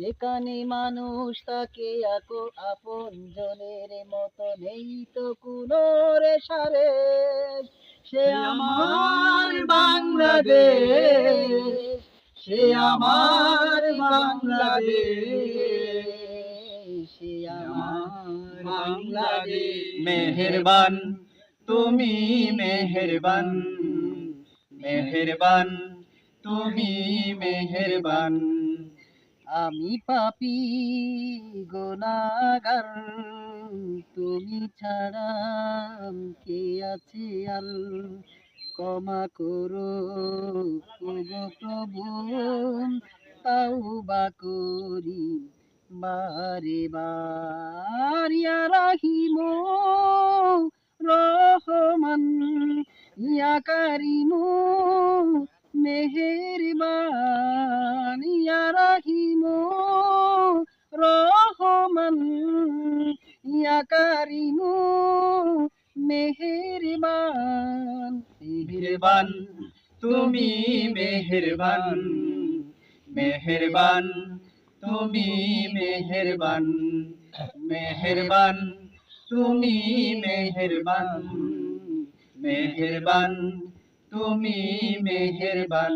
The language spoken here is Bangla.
যেখানে মানুষ তাকে আকো আপন জনের মতো নেই তো কোনো রে সারে। সে আমার বাংলাদেশ সে আমার বাংলাদেশ সে আমার বাংলাদেশ। মেহেরবান তুমি মেহেরবান মেহেরবান তুমি মেহেরবান। আমি পাপি গোনাগার তুমি ছাড়া কে আছে আল? ক্ষমা করো ওগো প্রভু, তাওবা করি। বারে বার ইয়া রাহিম রহমান, ইয়া কারিমু মেহেরবান ইয়া কারিমু মেহেরবান। মেহেরবান, তুমি মেহেরবান মেহেরবান, তুমি মেহেরবান মেহেরবান, তুমি মেহেরবান মেহেরবান, তুমি মেহেরবান।